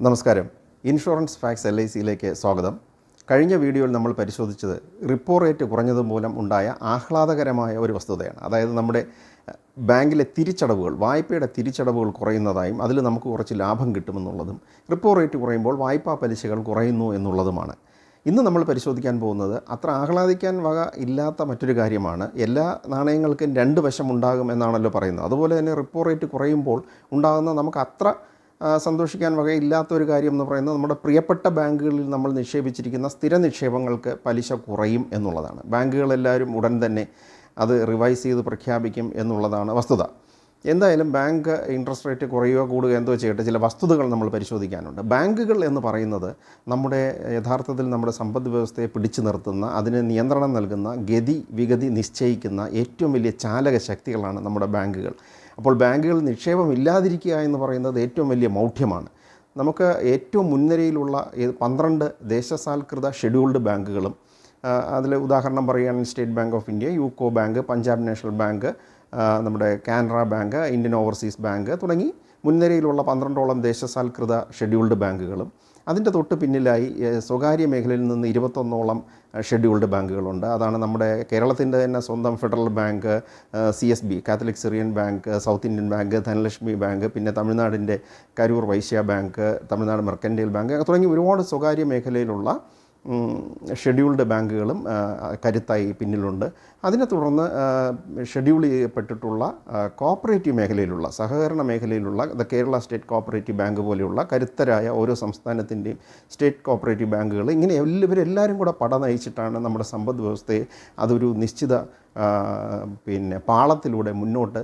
നമസ്കാരം. Insurance fax L I സിയിലേക്ക് സ്വാഗതം. കഴിഞ്ഞ വീഡിയോയിൽ നമ്മൾ പരിശോധിച്ചത് റിപ്പോ റേറ്റ് കുറഞ്ഞത് മൂലം ഉണ്ടായ ആഹ്ലാദകരമായ ഒരു വസ്തുതയാണ്. അതായത് നമ്മുടെ ബാങ്കിലെ തിരിച്ചടവുകൾ വായ്പയുടെ തിരിച്ചടവുകൾ കുറയുന്നതായും അതിൽ നമുക്ക് കുറച്ച് ലാഭം കിട്ടുമെന്നുള്ളതും റിപ്പോ റേറ്റ് കുറയുമ്പോൾ വായ്പാ പലിശകൾ കുറയുന്നു എന്നുള്ളതുമാണ്. ഇന്ന് നമ്മൾ പരിശോധിക്കാൻ പോകുന്നത് അത്ര ആഹ്ലാദിക്കാൻ വക ഇല്ലാത്ത മറ്റൊരു കാര്യമാണ്. എല്ലാ നാണയങ്ങൾക്കും രണ്ട് വശം ഉണ്ടാകും എന്നാണല്ലോ പറയുന്നത്. അതുപോലെ തന്നെ റിപ്പോ റേറ്റ് കുറയുമ്പോൾ ഉണ്ടാകുന്ന നമുക്ക് അത്ര സന്തോഷിക്കാൻ വകയില്ലാത്ത ഒരു കാര്യം എന്ന് പറയുന്നത് നമ്മുടെ പ്രിയപ്പെട്ട ബാങ്കുകളിൽ നമ്മൾ നിക്ഷേപിച്ചിരിക്കുന്ന സ്ഥിര നിക്ഷേപങ്ങൾക്ക് പലിശ കുറയും എന്നുള്ളതാണ്. ബാങ്കുകളെല്ലാവരും ഉടൻ തന്നെ അത് റിവൈസ് ചെയ്ത് പ്രഖ്യാപിക്കും എന്നുള്ളതാണ് വസ്തുത. എന്തായാലും ബാങ്ക് ഇൻട്രസ്റ്റ് റേറ്റ് കുറയുകയോ കൂടുകയോ എന്തോ ചെയ്യട്ടെ ചില വസ്തുതകൾ നമ്മൾ പരിശോധിക്കാനുണ്ട്. ബാങ്കുകൾ എന്ന് പറയുന്നത് നമ്മുടെ യഥാർത്ഥത്തിൽ നമ്മുടെ സമ്പദ് വ്യവസ്ഥയെ പിടിച്ചു നിർത്തുന്ന അതിന് നിയന്ത്രണം നൽകുന്ന ഗതി വിഗതി നിശ്ചയിക്കുന്ന ഏറ്റവും വലിയ ചാലക ശക്തികളാണ് നമ്മുടെ ബാങ്കുകൾ. അപ്പോൾ ബാങ്കുകൾ നിക്ഷേപം ഇല്ലാതിരിക്കുക എന്ന് പറയുന്നത് ഏറ്റവും വലിയ മൗഢ്യമാണ്. നമുക്ക് ഏറ്റവും മുൻനിരയിലുള്ള പന്ത്രണ്ട് ദേശസാൽകൃത ഷെഡ്യൂൾഡ് ബാങ്കുകളും അതിൽ ഉദാഹരണം പറയുകയാണെങ്കിൽ state bank of India UCO bank Punjab national bank നമ്മുടെ Canara bank Indian overseas bank തുടങ്ങി മുൻനിരയിലുള്ള പന്ത്രണ്ടോളം ദേശസാൽകൃത ഷെഡ്യൂൾഡ് ബാങ്കുകളും അതിന്റെ തൊട്ട് പിന്നിലായി സ്വകാര്യ മേഖലയിൽ നിന്ന് ഇരുപത്തൊന്നോളം ഷെഡ്യൂൾഡ് ബാങ്കുകളുണ്ട്. അതാണ് നമ്മുടെ കേരളത്തിന്റെ തന്നെ സ്വന്തം federal bank C S B catholic Syrian bank south Indian bank Dhanalakshmi bank പിന്നെ തമിഴ്നാടിന്റെ Karur Vysya bank Tamil Nadu mercantile bank തുടങ്ങി ഒരുപാട് സ്വകാര്യ മേഖലയിലുള്ള ഷെഡ്യൂൾഡ് ബാങ്കുകളും കരുത്തായി പിന്നിലുണ്ട്. അതിനെ തുടർന്ന് ഷെഡ്യൂൾ ചെയ്യപ്പെട്ടിട്ടുള്ള കോപ്പറേറ്റീവ് മേഖലയിലുള്ള സഹകരണ മേഖലയിലുള്ള the Kerala state cooperative bank പോലെയുള്ള കരുത്തരായ ഓരോ സംസ്ഥാനത്തിന്റെയും സ്റ്റേറ്റ് കോപ്പറേറ്റീവ് ബാങ്കുകൾ ഇങ്ങനെ ഇവരെല്ലാവരും കൂടെ പട നയിച്ചിട്ടാണ് നമ്മുടെ സമ്പദ് വ്യവസ്ഥയെ അതൊരു നിശ്ചിത പിന്നെ പാളത്തിലൂടെ മുന്നോട്ട്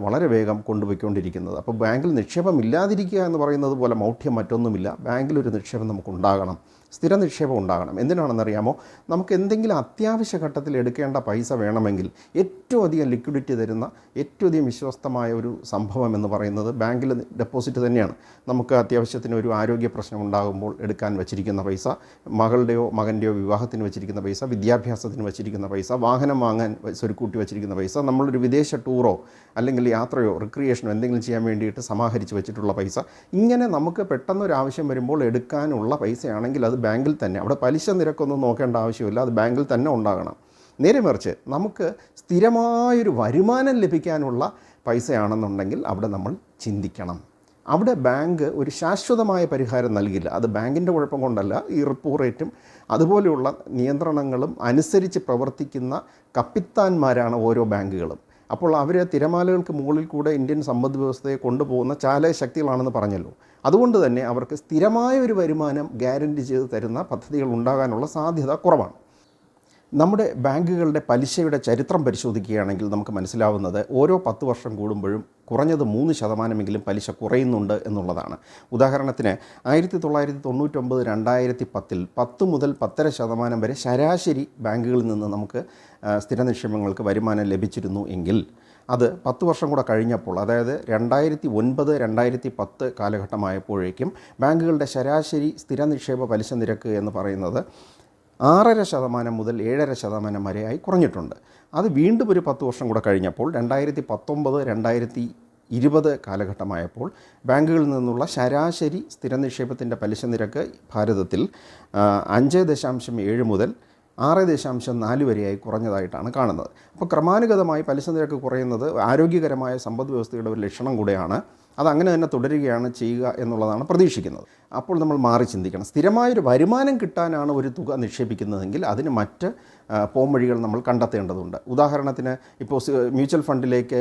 വളരെ വേഗം കൊണ്ടുപോയിക്കൊണ്ടിരിക്കുന്നത്. അപ്പോൾ ബാങ്കിൽ നിക്ഷേപം ഇല്ലാതിരിക്കുക എന്ന് പറയുന്നത് പോലെ മൗഢ്യം മറ്റൊന്നുമില്ല. ബാങ്കിലൊരു നിക്ഷേപം നമുക്ക് ഉണ്ടാകണം സ്ഥിര നിക്ഷേപം ഉണ്ടാകണം. എന്തിനാണെന്നറിയാമോ? നമുക്ക് എന്തെങ്കിലും അത്യാവശ്യ ഘട്ടത്തിൽ എടുക്കേണ്ട പൈസ വേണമെങ്കിൽ ഏറ്റവും അധികം ലിക്വിഡിറ്റി തരുന്ന ഏറ്റവും അധികം വിശ്വസ്തമായ ഒരു സംഭവം എന്ന് പറയുന്നത് ബാങ്കിൽ ഡെപ്പോസിറ്റ് തന്നെയാണ്. നമുക്ക് അത്യാവശ്യത്തിന് ഒരു ആരോഗ്യ പ്രശ്നം ഉണ്ടാകുമ്പോൾ എടുക്കാൻ വെച്ചിരിക്കുന്ന പൈസ മകളുടെയോ മകന്റെയോ വിവാഹത്തിന് വെച്ചിരിക്കുന്ന പൈസ വിദ്യാഭ്യാസത്തിന് വെച്ചിരിക്കുന്ന പൈസ വാഹനം വാങ്ങാൻ സ്വരുക്കൂട്ടി വെച്ചിരിക്കുന്ന പൈസ നമ്മളൊരു വിദേശ ടൂറോ അല്ലെങ്കിൽ യാത്രയോ റിക്രിയേഷനോ എന്തെങ്കിലും ചെയ്യാൻ വേണ്ടിയിട്ട് സമാഹരിച്ച് വെച്ചിട്ടുള്ള പൈസ ഇങ്ങനെ നമുക്ക് പെട്ടെന്ന് ഒരു ആവശ്യം വരുമ്പോൾ എടുക്കാനുള്ള പൈസയാണെങ്കിൽ അത് ബാങ്കിൽ തന്നെ. അവിടെ പലിശ നിരക്കൊന്നും നോക്കേണ്ട ആവശ്യമില്ല. അത് ബാങ്കിൽ തന്നെ ഉണ്ടാകണം. നേരെ മറിച്ച് നമുക്ക് സ്ഥിരമായൊരു വരുമാനം ലഭിക്കാനുള്ള പൈസയാണെന്നുണ്ടെങ്കിൽ അവിടെ നമ്മൾ ചിന്തിക്കണം. അവിടെ ബാങ്ക് ഒരു ശാശ്വതമായ പരിഹാരം നൽകില്ല. അത് ബാങ്കിന്റെ കുഴപ്പം കൊണ്ടല്ല. ഈ റിപ്പോ റേറ്റും അതുപോലെയുള്ള നിയന്ത്രണങ്ങളും അനുസരിച്ച് പ്രവർത്തിക്കുന്ന കപ്പിത്താന്മാരാണ് ഓരോ ബാങ്കുകളും. അപ്പോൾ അവർ തിരമാലകൾക്ക് മുകളിൽ കൂടെ ഇന്ത്യൻ സമ്പദ് വ്യവസ്ഥയെ കൊണ്ടുപോകുന്ന ചാലക ശക്തികളാണെന്ന് പറഞ്ഞല്ലോ. അതുകൊണ്ട് തന്നെ അവർക്ക് സ്ഥിരമായ ഒരു വരുമാനം ഗ്യാരണ്ടി ചെയ്ത് തരുന്ന പദ്ധതികൾ ഉണ്ടാകാനുള്ള സാധ്യത കുറവാണ്. നമ്മുടെ ബാങ്കുകളുടെ പലിശയുടെ ചരിത്രം പരിശോധിക്കുകയാണെങ്കിൽ നമുക്ക് മനസ്സിലാവുന്നത് ഓരോ പത്ത് വർഷം കൂടുമ്പോഴും കുറഞ്ഞത് മൂന്ന് ശതമാനമെങ്കിലും പലിശ കുറയുന്നുണ്ട് എന്നുള്ളതാണ്. ഉദാഹരണത്തിന് ആയിരത്തി തൊള്ളായിരത്തി തൊണ്ണൂറ്റൊമ്പത് രണ്ടായിരത്തി പത്തിൽ പത്ത് മുതൽ പത്തര ശതമാനം വരെ ശരാശരി ബാങ്കുകളിൽ നിന്ന് നമുക്ക് സ്ഥിര നിക്ഷേപങ്ങൾക്ക് വരുമാനം ലഭിച്ചിരുന്നു എങ്കിൽ അത് പത്ത് വർഷം കൂടെ കഴിഞ്ഞപ്പോൾ അതായത് രണ്ടായിരത്തി ഒൻപത് രണ്ടായിരത്തി പത്ത് കാലഘട്ടമായപ്പോഴേക്കും ബാങ്കുകളുടെ ശരാശരി സ്ഥിര നിക്ഷേപ പലിശ നിരക്ക് എന്ന് പറയുന്നത് ആറര ശതമാനം മുതൽ ഏഴര ശതമാനം വരെയായി കുറഞ്ഞിട്ടുണ്ട്. അത് വീണ്ടും ഒരു പത്ത് വർഷം കൂടെ കഴിഞ്ഞപ്പോൾ രണ്ടായിരത്തി പത്തൊമ്പത് രണ്ടായിരത്തി ഇരുപത് കാലഘട്ടമായപ്പോൾ ബാങ്കുകളിൽ നിന്നുള്ള ശരാശരി സ്ഥിര നിക്ഷേപത്തിന്റെ പലിശ നിരക്ക് ഭാരതത്തിൽ അഞ്ച് ദശാംശം ഏഴ് മുതൽ ആറ് ദശാംശം നാല് വരെയായി കുറഞ്ഞതായിട്ടാണ് കാണുന്നത്. അപ്പോൾ ക്രമാനുഗതമായി പലിശ നിരക്ക് കുറയുന്നത് ആരോഗ്യകരമായ സമ്പദ് വ്യവസ്ഥയുടെ ഒരു ലക്ഷണം കൂടെയാണ്. അത് അങ്ങനെ തന്നെ തുടരുകയാണ് ചെയ്യുക എന്നുള്ളതാണ് പ്രതീക്ഷിക്കുന്നത്. അപ്പോൾ നമ്മൾ മാറി ചിന്തിക്കണം. സ്ഥിരമായൊരു വരുമാനം കിട്ടാനാണ് ഒരു തുക നിക്ഷേപിക്കുന്നതെങ്കിൽ അതിന് മറ്റ് പോംവഴികൾ നമ്മൾ കണ്ടെത്തേണ്ടതുണ്ട്. ഉദാഹരണത്തിന് ഇപ്പോൾ മ്യൂച്വൽ ഫണ്ടിലേക്ക്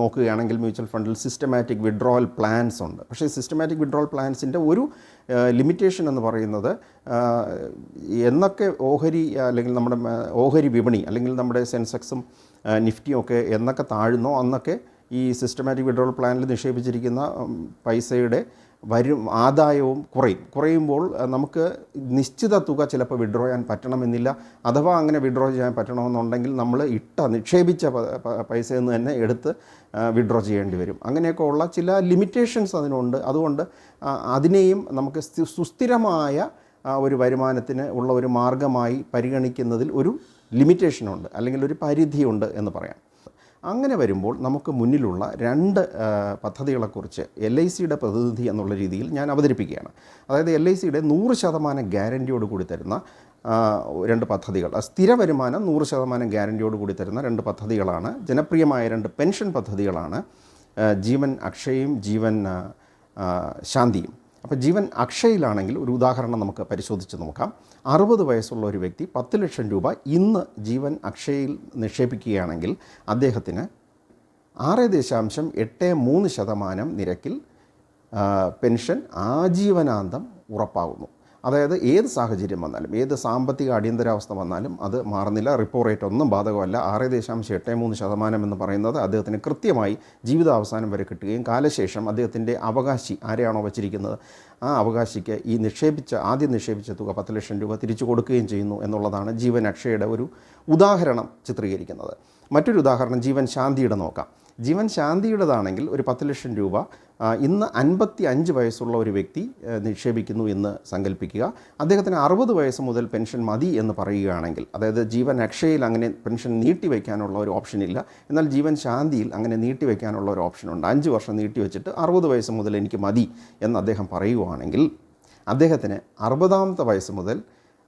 നോക്കുകയാണെങ്കിൽ മ്യൂച്വൽ ഫണ്ടിൽ സിസ്റ്റമാറ്റിക് വിഡ്രോവൽ പ്ലാൻസ് ഉണ്ട്. പക്ഷേ സിസ്റ്റമാറ്റിക് വിഡ്രോവൽ പ്ലാൻസിന്റെ ഒരു ലിമിറ്റേഷൻ എന്ന് പറയുന്നത് എന്നൊക്കെ ഓഹരി അല്ലെങ്കിൽ നമ്മുടെ ഓഹരി വിപണി അല്ലെങ്കിൽ നമ്മുടെ സെൻസെക്സും നിഫ്റ്റിയും ഒക്കെ എന്നൊക്കെ താഴുന്നോ അന്നൊക്കെ ഈ സിസ്റ്റമാറ്റിക് വിഡ്രോൾ പ്ലാനിൽ നിക്ഷേപിച്ചിരിക്കുന്ന പൈസയുടെ വരും ആദായവും കുറയും. കുറയുമ്പോൾ നമുക്ക് നിശ്ചിത തുക ചിലപ്പോൾ വിഡ്രോ ചെയ്യാൻ പറ്റണമെന്നില്ല. അഥവാ അങ്ങനെ വിഡ്രോ ചെയ്യാൻ പറ്റണമെന്നുണ്ടെങ്കിൽ നമ്മൾ ഇട്ട നിക്ഷേപിച്ച പൈസയിൽ നിന്ന് തന്നെ എടുത്ത് വിഡ്രോ ചെയ്യേണ്ടി വരും. അങ്ങനെയൊക്കെ ഉള്ള ചില ലിമിറ്റേഷൻസ് അതിനുണ്ട്. അതുകൊണ്ട് അതിനെയും നമുക്ക് സുസ്ഥിരമായ ഒരു വരുമാനത്തിന് ഉള്ള ഒരു മാർഗമായി പരിഗണിക്കുന്നതിൽ ഒരു ലിമിറ്റേഷനുണ്ട് അല്ലെങ്കിൽ ഒരു പരിധിയുണ്ട് എന്ന് പറയാം. അങ്ങനെ വരുമ്പോൾ നമുക്ക് മുന്നിലുള്ള രണ്ട് പദ്ധതികളെക്കുറിച്ച് എൽ ഐ സിയുടെ പ്രതിനിധി എന്നുള്ള രീതിയിൽ ഞാൻ അവതരിപ്പിക്കുകയാണ്. അതായത് എൽ ഐ സിയുടെ നൂറ് ശതമാനം ഗ്യാരന്റിയോട് കൂടി തരുന്ന രണ്ട് പദ്ധതികൾ. സ്ഥിര വരുമാനം നൂറ് ശതമാനം ഗ്യാരന്റിയോട് കൂടി തരുന്ന രണ്ട് പദ്ധതികളാണ്. ജനപ്രിയമായ രണ്ട് പെൻഷൻ പദ്ധതികളാണ് ജീവൻ അക്ഷയും ജീവൻ ശാന്തിയും. അപ്പോൾ ജീവൻ അക്ഷയിലാണെങ്കിൽ ഒരു ഉദാഹരണം നമുക്ക് പരിശോധിച്ച് നോക്കാം. അറുപത് വയസ്സുള്ള ഒരു വ്യക്തി പത്ത് ലക്ഷം രൂപ ഇന്ന് ജീവൻ അക്ഷയിൽ നിക്ഷേപിക്കുകയാണെങ്കിൽ അദ്ദേഹത്തിന് ആറ് ദശാംശം എട്ട് മൂന്ന് ശതമാനം നിരക്കിൽ പെൻഷൻ ആജീവനാന്തം ഉറപ്പാകുന്നു അതായത് ഏത് സാഹചര്യം വന്നാലും ഏത് സാമ്പത്തിക അടിയന്തരാവസ്ഥ വന്നാലും അത് മാറുന്നില്ല റിപ്പോ റേറ്റ് ഒന്നും ബാധകമല്ല. ആറ് ദശാംശം എട്ട് മൂന്ന് ശതമാനം എന്ന് പറയുന്നത് അദ്ദേഹത്തിന് കൃത്യമായി ജീവിതാവസാനം വരെ കിട്ടുകയും കാലശേഷം അദ്ദേഹത്തിന്റെ അവകാശി ആരെയാണോ വച്ചിരിക്കുന്നത്? ആ അവകാശിക്ക് ഈ നിക്ഷേപിച്ച ആദ്യം നിക്ഷേപിച്ച തുക പത്ത് ലക്ഷം രൂപ തിരിച്ചു കൊടുക്കുകയും ചെയ്യുന്നു എന്നുള്ളതാണ് ജീവൻ അക്ഷയുടെ ഒരു ഉദാഹരണം ചിത്രീകരിക്കുന്നത്. മറ്റൊരു ഉദാഹരണം ജീവൻ ശാന്തിയുടെ നോക്കാം. ജീവൻ ശാന്തിയുടേതാണെങ്കിൽ ഒരു പത്ത് ലക്ഷം രൂപ ഇന്ന് അൻപത്തി അഞ്ച് വയസ്സുള്ള ഒരു വ്യക്തി നിക്ഷേപിക്കുന്നു എന്ന് സങ്കല്പിക്കുക അദ്ദേഹത്തിന് അറുപത് വയസ്സ് മുതൽ പെൻഷൻ മതി എന്ന് പറയുകയാണെങ്കിൽ അതായത് ജീവൻ അക്ഷയയിൽ അങ്ങനെ പെൻഷൻ നീട്ടിവെക്കാനുള്ള ഒരു ഓപ്ഷൻ ഇല്ല. എന്നാൽ ജീവൻ ശാന്തിയിൽ അങ്ങനെ നീട്ടിവെക്കാനുള്ള ഒരു ഓപ്ഷനുണ്ട് അഞ്ച് വർഷം നീട്ടിവെച്ചിട്ട് അറുപത് വയസ്സ് മുതൽ എനിക്ക് മതി എന്ന് അദ്ദേഹം പറയുകയാണെങ്കിൽ അദ്ദേഹത്തിന് അറുപതാമത്തെ വയസ്സ് മുതൽ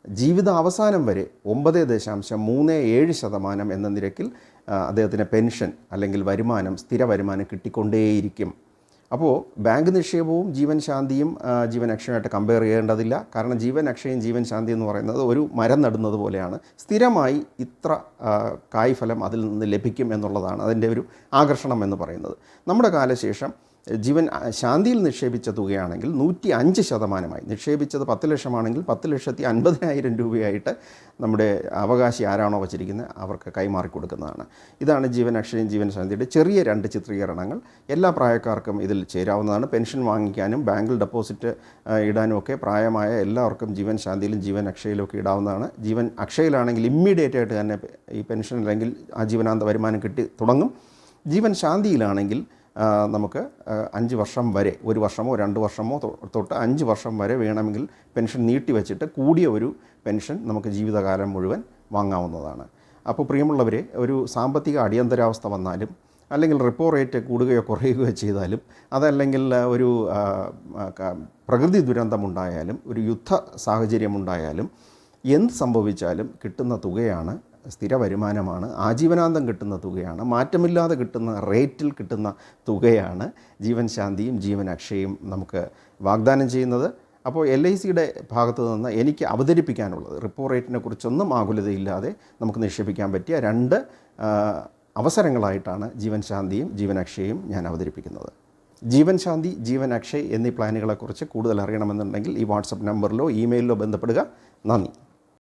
ജീവിത അവസാനം വരെ ഒമ്പത് ദശാംശം മൂന്ന് ഏഴ് ശതമാനം എന്ന നിരക്കിൽ അദ്ദേഹത്തിന് പെൻഷൻ അല്ലെങ്കിൽ വരുമാനം സ്ഥിര വരുമാനം കിട്ടിക്കൊണ്ടേയിരിക്കും. അപ്പോൾ ബാങ്ക് നിക്ഷേപവും ജീവൻ ശാന്തിയും ജീവൻ അക്ഷയമായിട്ട് കമ്പയർ ചെയ്യേണ്ടതില്ല. കാരണം ജീവൻ അക്ഷയും ജീവൻ ശാന്തി എന്ന് പറയുന്നത് ഒരു മരം നടുന്നത് പോലെയാണ്. സ്ഥിരമായി ഇത്ര കായ്ഫലം അതിൽ നിന്ന് ലഭിക്കും എന്നുള്ളതാണ് അതിന്റെ ഒരു ആകർഷണം എന്ന് പറയുന്നത്. നമ്മുടെ കാലശേഷം ജീവൻ ശാന്തിയിൽ നിക്ഷേപിച്ച തുകയാണെങ്കിൽ നൂറ്റി അഞ്ച് ശതമാനമായി. നിക്ഷേപിച്ചത് പത്ത് ലക്ഷമാണെങ്കിൽ പത്ത് ലക്ഷത്തി അൻപതിനായിരം രൂപയായിട്ട് നമ്മുടെ അവകാശി ആരാണോ വച്ചിരിക്കുന്നത് അവർക്ക് കൈമാറി കൊടുക്കുന്നതാണ്. ഇതാണ് ജീവൻ അക്ഷയം ജീവൻ ശാന്തിയുടെ ചെറിയ രണ്ട് ചിത്രീകരണങ്ങൾ. എല്ലാ പ്രായക്കാർക്കും ഇതിൽ ചേരാവുന്നതാണ്. പെൻഷൻ വാങ്ങിക്കാനും ബാങ്കിൽ ഡെപ്പോസിറ്റ് ഇടാനും ഒക്കെ പ്രായമായ എല്ലാവർക്കും ജീവൻ ശാന്തിയിലും ജീവൻ അക്ഷയിലും ഒക്കെ ഇടാവുന്നതാണ്. ജീവൻ അക്ഷയിലാണെങ്കിൽ ഇമ്മീഡിയറ്റ് ആയിട്ട് തന്നെ ഈ പെൻഷൻ അല്ലെങ്കിൽ ആ ജീവനാന്ത വരുമാനം കിട്ടി തുടങ്ങും. ജീവൻ ശാന്തിയിലാണെങ്കിൽ നമുക്ക് അഞ്ച് വർഷം വരെ ഒരു വർഷമോ രണ്ട് വർഷമോ തൊട്ട് അഞ്ച് വർഷം വരെ വേണമെങ്കിൽ പെൻഷൻ നീട്ടി വെച്ചിട്ട് കൂടിയ ഒരു പെൻഷൻ നമുക്ക് ജീവിതകാലം മുഴുവൻ വാങ്ങാവുന്നതാണ്. അപ്പോൾ പ്രിയമുള്ളവരെ ഒരു സാമ്പത്തിക അടിയന്തരാവസ്ഥ വന്നാലും അല്ലെങ്കിൽ റിപ്പോ റേറ്റ് കൂടുകയോ കുറയുകയോ ചെയ്താലും അതല്ലെങ്കിൽ ഒരു പ്രകൃതി ദുരന്തമുണ്ടായാലും ഒരു യുദ്ധ സാഹചര്യമുണ്ടായാലും എന്ത് സംഭവിച്ചാലും കിട്ടുന്ന തുകയാണ് സ്ഥിര വരുമാനമാണ്. ആജീവനാന്തം കിട്ടുന്ന തുകയാണ്. മാറ്റമില്ലാതെ കിട്ടുന്ന റേറ്റിൽ കിട്ടുന്ന തുകയാണ് ജീവൻ ശാന്തിയും ജീവൻ അക്ഷയും നമുക്ക് വാഗ്ദാനം ചെയ്യുന്നത്. അപ്പോൾ എൽ ഐ സിയുടെ ഭാഗത്ത് നിന്ന് എനിക്ക് അവതരിപ്പിക്കാനുള്ളത് റിപ്പോ റേറ്റിനെ കുറിച്ചൊന്നും ആകുലതയില്ലാതെ നമുക്ക് നിക്ഷേപിക്കാൻ പറ്റിയ രണ്ട് അവസരങ്ങളായിട്ടാണ് ജീവൻ ശാന്തിയും ജീവൻ അക്ഷയും ഞാൻ അവതരിപ്പിക്കുന്നത്. ജീവൻ ശാന്തി ജീവൻ അക്ഷയ് എന്നീ പ്ലാനുകളെക്കുറിച്ച് കൂടുതൽ അറിയണമെന്നുണ്ടെങ്കിൽ ഈ വാട്സപ്പ് നമ്പറിലോ ഇമെയിലിലോ ബന്ധപ്പെടുക. നന്ദി.